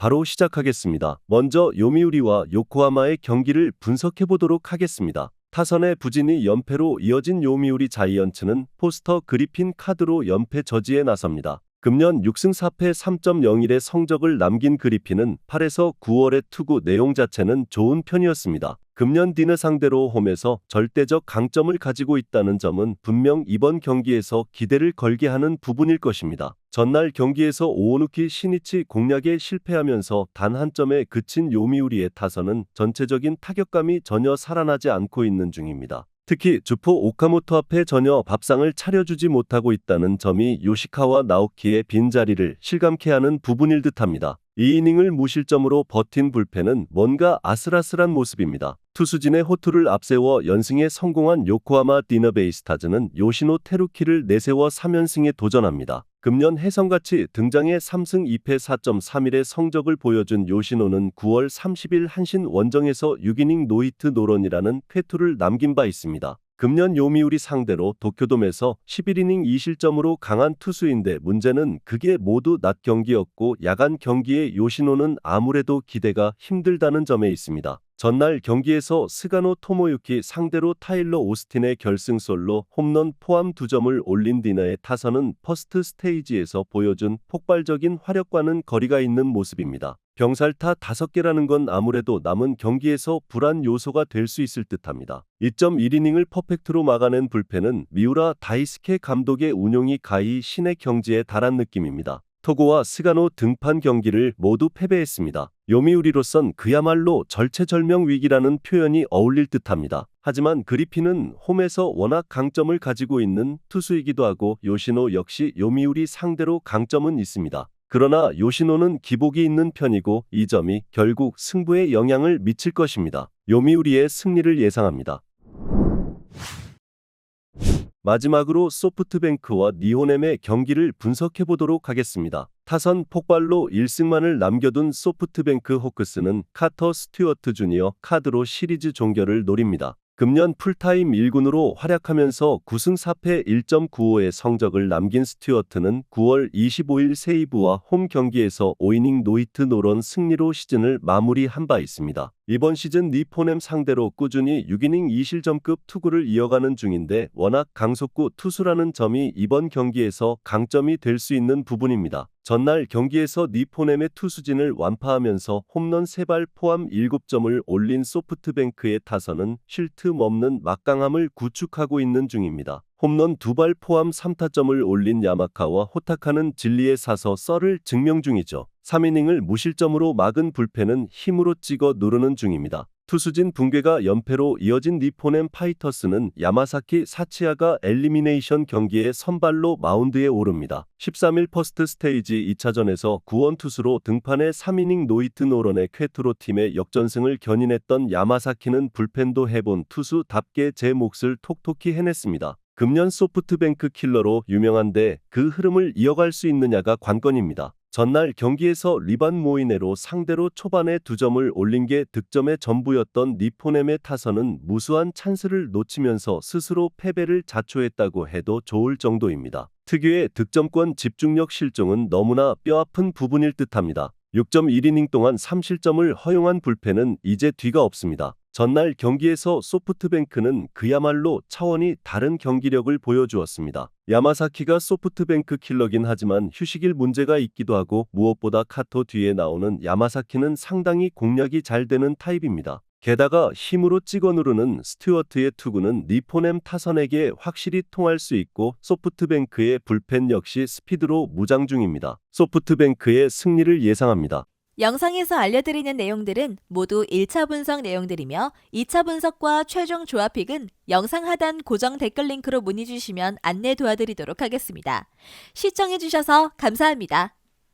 바로 시작하겠습니다. 먼저 요미우리와 요코하마의 경기를 분석해 보도록 하겠습니다. 타선의 부진이 연패로 이어진 요미우리 자이언츠는 포스터 그리핀 카드로 연패 저지에 나섭니다. 금년 6승 4패 3.01의 성적을 남긴 그리핀은 8에서 9월의 투구 내용 자체는 좋은 편이었습니다. 금년 디느 상대로 홈에서 절대적 강점을 가지고 있다는 점은 분명 이번 경기에서 기대를 걸게 하는 부분일 것입니다. 전날 경기에서 오오누키 시니치 공략에 실패하면서 단 한 점에 그친 요미우리의 타선은 전체적인 타격감이 전혀 살아나지 않고 있는 중입니다. 특히 주포 오카모토 앞에 전혀 밥상을 차려주지 못하고 있다는 점이 요시카와 나오키의 빈자리를 실감케 하는 부분일 듯합니다. 이 이닝을 무실점으로 버틴 불펜은 뭔가 아슬아슬한 모습입니다. 투수진의 호투를 앞세워 연승에 성공한 요코하마 디너베이스타즈는 요시노 테루키를 내세워 3연승에 도전합니다. 금년 혜성같이 등장해 3승 2패 4.31의 성적을 보여준 요시노는 9월 30일 한신 원정에서 6이닝 노히트 노런이라는 쾌투를 남긴 바 있습니다. 금년 요미우리 상대로 도쿄돔에서 11이닝 2실점으로 강한 투수인데 문제는 그게 모두 낮 경기였고 야간 경기에 요시노는 아무래도 기대가 힘들다는 점에 있습니다. 전날 경기에서 스가노 토모유키 상대로 타일러 오스틴의 결승솔로 홈런 포함 2점을 올린 디너의 타선은 퍼스트 스테이지에서 보여준 폭발적인 화력과는 거리가 있는 모습입니다. 병살타 5개라는 건 아무래도 남은 경기에서 불안 요소가 될 수 있을 듯합니다. 2.1이닝을 퍼펙트로 막아낸 불펜은 미우라 다이스케 감독의 운용이 가히 신의 경지에 달한 느낌입니다. 토고와 스가노 등판 경기를 모두 패배했습니다. 요미우리로선 그야말로 절체절명 위기라는 표현이 어울릴 듯합니다. 하지만 그리핀은 홈에서 워낙 강점을 가지고 있는 투수이기도 하고 요시노 역시 요미우리 상대로 강점은 있습니다. 그러나 요시노는 기복이 있는 편이고 이 점이 결국 승부에 영향을 미칠 것입니다. 요미우리의 승리를 예상합니다. 마지막으로 소프트뱅크와 니호넴의 경기를 분석해 보도록 하겠습니다. 타선 폭발로 1승만을 남겨둔 소프트뱅크 호크스는 카터 스튜어트 주니어 카드로 시리즈 종결을 노립니다. 금년 풀타임 1군으로 활약하면서 9승 4패 1.95의 성적을 남긴 스튜어트는 9월 25일 세이브와 홈 경기에서 5이닝 노히트 노런 승리로 시즌을 마무리한 바 있습니다. 이번 시즌 니포넴 상대로 꾸준히 6이닝 2실점급 투구를 이어가는 중인데 워낙 강속구 투수라는 점이 이번 경기에서 강점이 될 수 있는 부분입니다. 전날 경기에서 니포넴의 투수진을 완파하면서 홈런 3발 포함 7점을 올린 소프트뱅크의 타선은 쉴 틈 없는 막강함을 구축하고 있는 중입니다. 홈런 2발 포함 3타점을 올린 야마카와 호타카는 진리에 사서 썰을 증명 중이죠. 3이닝을 무실점으로 막은 불펜은 힘으로 찍어 누르는 중입니다. 투수진 붕괴가 연패로 이어진 니포넴 파이터스는 야마사키 사치아가 엘리미네이션 경기에 선발로 마운드에 오릅니다. 13일 퍼스트 스테이지 2차전에서 구원 투수로 등판해 3이닝 노이트 노런의 쾌투로 팀의 역전승을 견인했던 야마사키는 불펜도 해본 투수답게 제 몫을 톡톡히 해냈습니다. 금년 소프트뱅크 킬러로 유명한데 그 흐름을 이어갈 수 있느냐가 관건입니다. 전날 경기에서 리반 모이네로 상대로 초반에 두 점을 올린 게 득점의 전부였던 니포넴의 타선은 무수한 찬스를 놓치면서 스스로 패배를 자초했다고 해도 좋을 정도입니다. 특유의 득점권 집중력 실종은 너무나 뼈아픈 부분일 듯합니다. 6.1이닝 동안 3실점을 허용한 불펜은 이제 뒤가 없습니다. 전날 경기에서 소프트뱅크는 그야말로 차원이 다른 경기력을 보여주었습니다. 야마사키가 소프트뱅크 킬러긴 하지만 휴식일 문제가 있기도 하고 무엇보다 카토 뒤에 나오는 야마사키는 상당히 공략이 잘 되는 타입입니다. 게다가 힘으로 찍어 누르는 스튜어트의 투구는 니포넴 타선에게 확실히 통할 수 있고 소프트뱅크의 불펜 역시 스피드로 무장 중입니다. 소프트뱅크의 승리를 예상합니다. 영상에서 알려드리는 내용들은 모두 1차 분석 내용들이며 2차 분석과 최종 조합픽은 영상 하단 고정 댓글 링크로 문의 주시면 안내 도와드리도록 하겠습니다. 시청해주셔서 감사합니다.